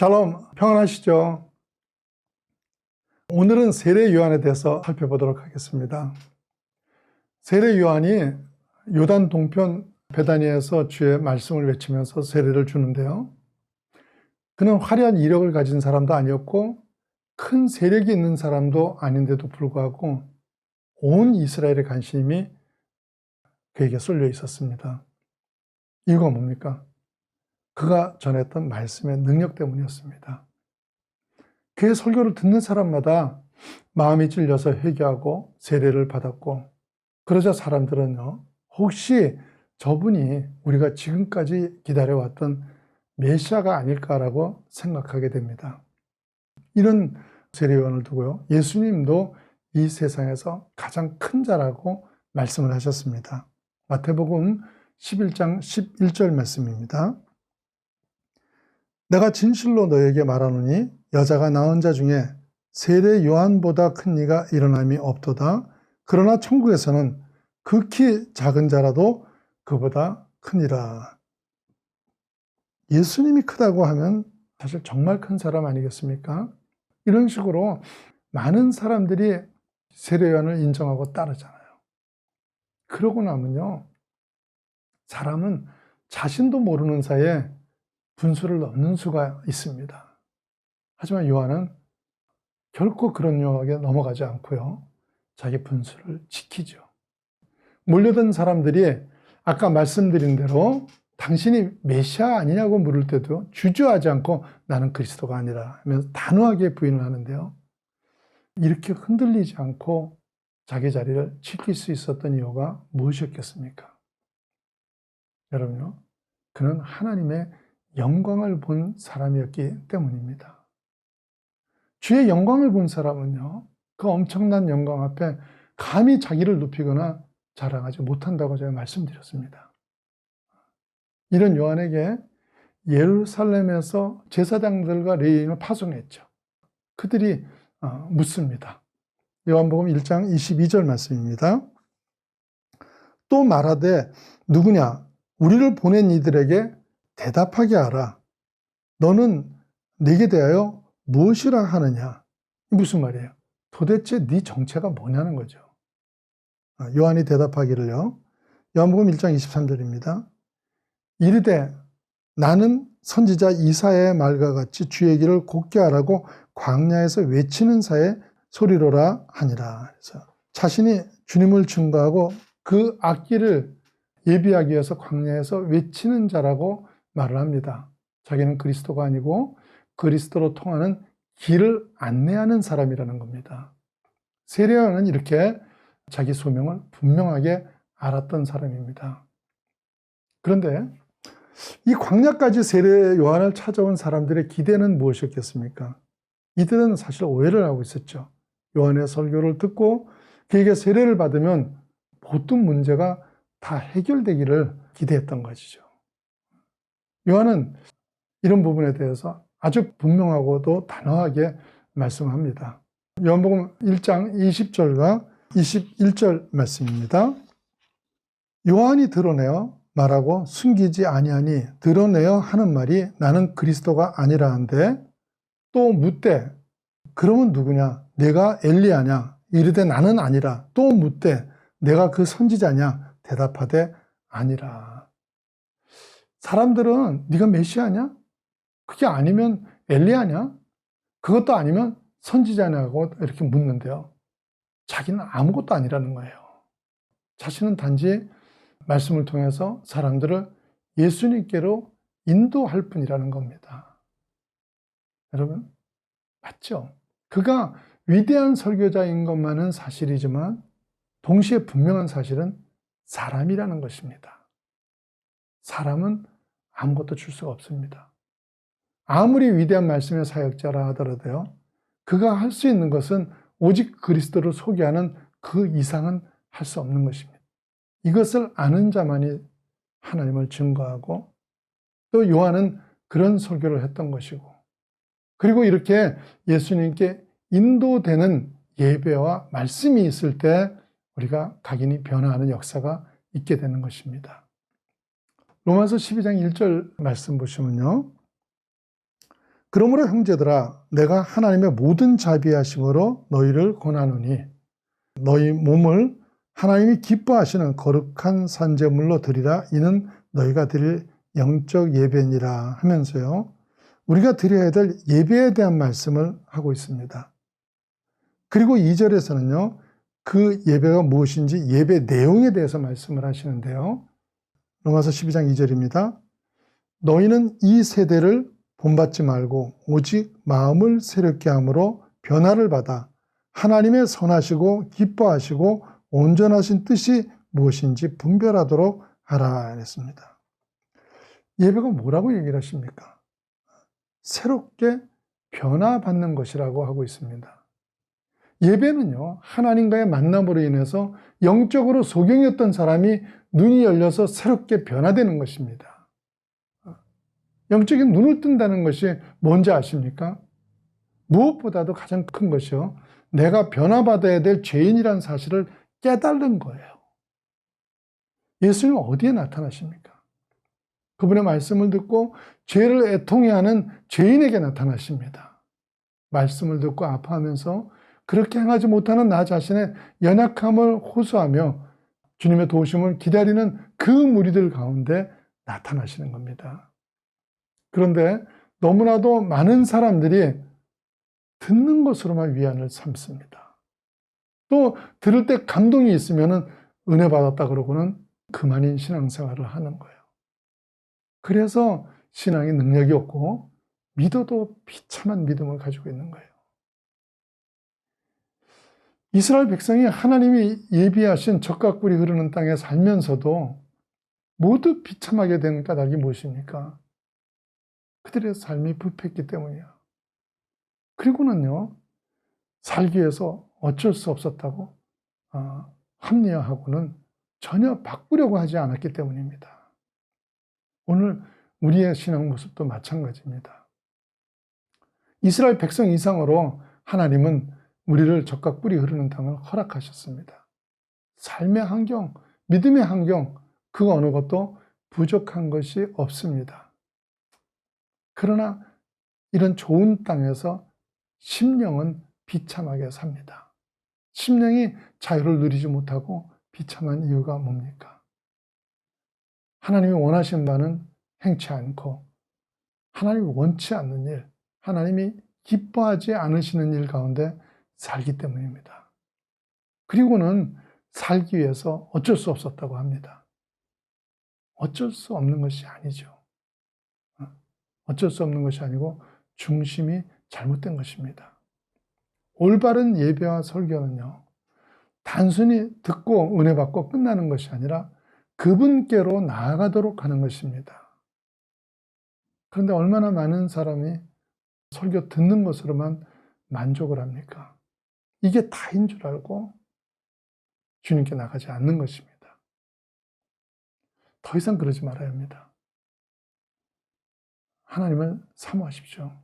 샬롬, 평안하시죠? 오늘은 세례 요한에 대해서 살펴보도록 하겠습니다. 세례 요한이 요단 동편 베다니에서 주의 말씀을 외치면서 세례를 주는데요. 그는 화려한 이력을 가진 사람도 아니었고 큰 세력이 있는 사람도 아닌데도 불구하고 온 이스라엘의 관심이 그에게 쏠려 있었습니다. 이유가 뭡니까? 그가 전했던 말씀의 능력 때문이었습니다. 그의 설교를 듣는 사람마다 마음이 찔려서 회개하고 세례를 받았고 그러자 사람들은요 혹시 저분이 우리가 지금까지 기다려왔던 메시아가 아닐까라고 생각하게 됩니다. 이런 세례요한을 두고요 예수님도 이 세상에서 가장 큰 자라고 말씀을 하셨습니다. 마태복음 11장 11절 말씀입니다. 내가 진실로 너에게 말하노니 여자가 낳은 자 중에 세례 요한보다 큰 이가 일어남이 없도다. 그러나 천국에서는 극히 작은 자라도 그보다 크니라. 예수님이 크다고 하면 사실 정말 큰 사람 아니겠습니까? 이런 식으로 많은 사람들이 세례 요한을 인정하고 따르잖아요. 그러고 나면요. 사람은 자신도 모르는 사이에 분수를 넘는 수가 있습니다. 하지만 요한은 결코 그런 유혹에 넘어가지 않고요. 자기 분수를 지키죠. 몰려든 사람들이 아까 말씀드린 대로 당신이 메시아 아니냐고 물을 때도 주저하지 않고 나는 그리스도가 아니라 하면서 단호하게 부인을 하는데요. 이렇게 흔들리지 않고 자기 자리를 지킬 수 있었던 이유가 무엇이었겠습니까? 여러분요, 그는 하나님의 영광을 본 사람이었기 때문입니다. 주의 영광을 본 사람은요, 그 엄청난 영광 앞에 감히 자기를 높이거나 자랑하지 못한다고 제가 말씀드렸습니다. 이런 요한에게 예루살렘에서 제사장들과 레인을 파송했죠. 그들이 어, 묻습니다. 요한복음 1장 22절 말씀입니다. 또 말하되 누구냐 우리를 보낸 이들에게 대답하게 하라. 너는 내게 대하여 무엇이라 하느냐? 무슨 말이에요? 도대체 네 정체가 뭐냐는 거죠. 아, 요한이 대답하기를요. 요한복음 1장 23절입니다. 이르되 나는 선지자 이사의 말과 같이 주의 길을 곱게 하라고 광야에서 외치는 사의 소리로라 하니라. 그래서 자신이 주님을 증거하고 그 악기를 예비하기 위해서 광야에서 외치는 자라고 말을 합니다. 자기는 그리스도가 아니고 그리스도로 통하는 길을 안내하는 사람이라는 겁니다. 세례요한은 이렇게 자기 소명을 분명하게 알았던 사람입니다. 그런데 이 광야까지 세례 요한을 찾아온 사람들의 기대는 무엇이었겠습니까? 이들은 사실 오해를 하고 있었죠. 요한의 설교를 듣고 그에게 세례를 받으면 모든 문제가 다 해결되기를 기대했던 것이죠. 요한은 이런 부분에 대해서 아주 분명하고도 단호하게 말씀합니다. 요한복음 1장 20절과 21절 말씀입니다. 요한이 드러내어 말하고 숨기지 아니하니 드러내어 하는 말이 나는 그리스도가 아니라 한데 또 묻되 그러면 누구냐 내가 엘리야냐 이르되 나는 아니라 또 묻되 내가 그 선지자냐 대답하되 아니라 사람들은 네가 메시아냐? 그게 아니면 엘리야냐? 그것도 아니면 선지자냐고 이렇게 묻는데요. 자기는 아무것도 아니라는 거예요. 자신은 단지 말씀을 통해서 사람들을 예수님께로 인도할 뿐이라는 겁니다. 여러분, 맞죠? 그가 위대한 설교자인 것만은 사실이지만 동시에 분명한 사실은 사람이라는 것입니다. 사람은 아무것도 줄 수가 없습니다. 아무리 위대한 말씀의 사역자라 하더라도요, 그가 할 수 있는 것은 오직 그리스도를 소개하는 그 이상은 할 수 없는 것입니다. 이것을 아는 자만이 하나님을 증거하고 또 요한은 그런 설교를 했던 것이고 그리고 이렇게 예수님께 인도되는 예배와 말씀이 있을 때 우리가 각인이 변화하는 역사가 있게 되는 것입니다. 로마서 12장 1절 말씀 보시면요. 그러므로 형제들아 내가 하나님의 모든 자비하심으로 너희를 권하노니 너희 몸을 하나님이 기뻐하시는 거룩한 산제물로 드리라 이는 너희가 드릴 영적 예배니라 하면서요. 우리가 드려야 될 예배에 대한 말씀을 하고 있습니다. 그리고 2절에서는요. 그 예배가 무엇인지 예배 내용에 대해서 말씀을 하시는데요. 로마서 12장 2절입니다. 너희는 이 세대를 본받지 말고 오직 마음을 새롭게 함으로 변화를 받아 하나님의 선하시고 기뻐하시고 온전하신 뜻이 무엇인지 분별하도록 하라 했습니다. 예배가 뭐라고 얘기를 하십니까? 새롭게 변화받는 것이라고 하고 있습니다. 예배는요, 하나님과의 만남으로 인해서 영적으로 소경이었던 사람이 눈이 열려서 새롭게 변화되는 것입니다. 영적인 눈을 뜬다는 것이 뭔지 아십니까? 무엇보다도 가장 큰 것이요. 내가 변화받아야 될 죄인이라는 사실을 깨달은 거예요. 예수님 어디에 나타나십니까? 그분의 말씀을 듣고 죄를 애통해하는 죄인에게 나타나십니다. 말씀을 듣고 아파하면서 그렇게 행하지 못하는 나 자신의 연약함을 호소하며 주님의 도우심을 기다리는 그 무리들 가운데 나타나시는 겁니다. 그런데 너무나도 많은 사람들이 듣는 것으로만 위안을 삼습니다. 또 들을 때 감동이 있으면 은혜 받았다 그러고는 그만인 신앙생활을 하는 거예요. 그래서 신앙의 능력이 없고 믿어도 비참한 믿음을 가지고 있는 거예요. 이스라엘 백성이 하나님이 예비하신 적과 꿀이 흐르는 땅에 살면서도 모두 비참하게 된 까닭이 무엇입니까? 그들의 삶이 부패했기 때문이야. 그리고는요, 살기 위해서 어쩔 수 없었다고 어, 합리화하고는 전혀 바꾸려고 하지 않았기 때문입니다. 오늘 우리의 신앙 모습도 마찬가지입니다. 이스라엘 백성 이상으로 하나님은 우리를 적과 꿀이 흐르는 땅을 허락하셨습니다. 삶의 환경, 믿음의 환경, 그 어느 것도 부족한 것이 없습니다. 그러나 이런 좋은 땅에서 심령은 비참하게 삽니다. 심령이 자유를 누리지 못하고 비참한 이유가 뭡니까? 하나님이 원하신 바는 행치 않고 하나님이 원치 않는 일, 하나님이 기뻐하지 않으시는 일 가운데 살기 때문입니다. 그리고는 살기 위해서 어쩔 수 없었다고 합니다. 어쩔 수 없는 것이 아니죠. 어? 어쩔 수 없는 것이 아니고 중심이 잘못된 것입니다. 올바른 예배와 설교는요, 단순히 듣고 은혜 받고 끝나는 것이 아니라 그분께로 나아가도록 하는 것입니다. 그런데 얼마나 많은 사람이 설교 듣는 것으로만 만족을 합니까? 이게 다인 줄 알고 주님께 나가지 않는 것입니다. 더 이상 그러지 말아야 합니다. 하나님을 사모하십시오.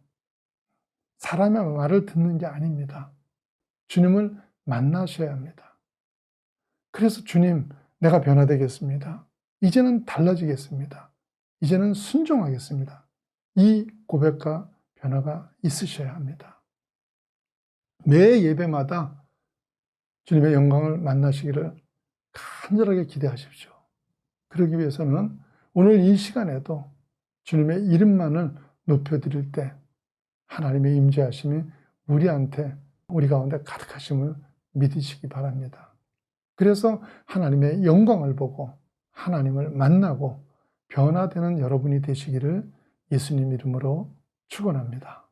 사람의 말을 듣는 게 아닙니다. 주님을 만나셔야 합니다. 그래서 주님, 내가 변화되겠습니다. 이제는 달라지겠습니다. 이제는 순종하겠습니다. 이 고백과 변화가 있으셔야 합니다. 매 예배마다 주님의 영광을 만나시기를 간절하게 기대하십시오. 그러기 위해서는 오늘 이 시간에도 주님의 이름만을 높여드릴 때 하나님의 임재하심이 우리한테 우리 가운데 가득하심을 믿으시기 바랍니다. 그래서 하나님의 영광을 보고 하나님을 만나고 변화되는 여러분이 되시기를 예수님 이름으로 축원합니다.